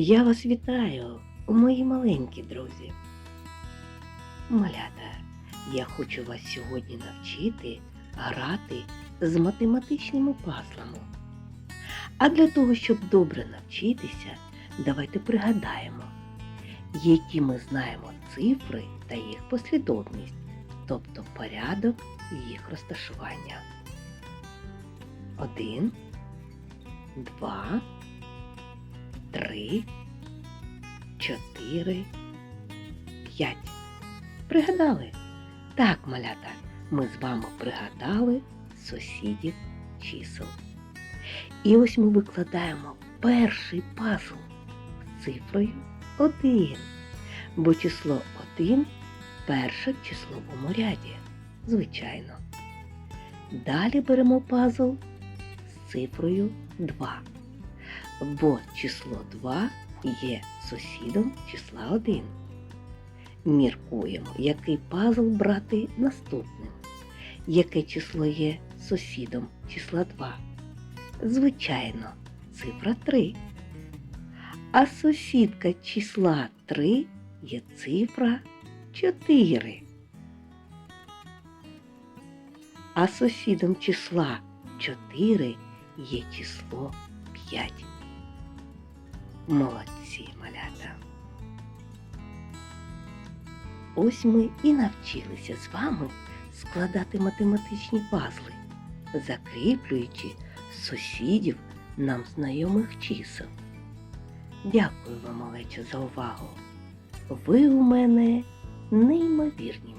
Я вас вітаю, мої маленькі друзі. Малята, я хочу вас сьогодні навчити грати з математичними пазлами. А для того, щоб добре навчитися, давайте пригадаємо, які ми знаємо цифри та їх послідовність, тобто порядок їх розташування. Один, два, три, чотири, п'ять. Пригадали? Так, малята, ми з вами пригадали сусідів чисел. І ось ми викладаємо перший пазл з цифрою 1, бо число 1 перше в числовому ряді, звичайно. Далі беремо пазл з цифрою 2, бо число 2 є сусідом числа 1. Міркуємо, який пазл брати наступним. Яке число є сусідом числа 2? Звичайно, цифра 3. А сусідка числа 3 є цифра 4. А сусідом числа 4 є число 5. Молодці, малята. Ось ми і навчилися з вами складати математичні пазли, закріплюючи сусідів нам знайомих чисел. Дякую вам, малечо, за увагу. Ви у мене неймовірні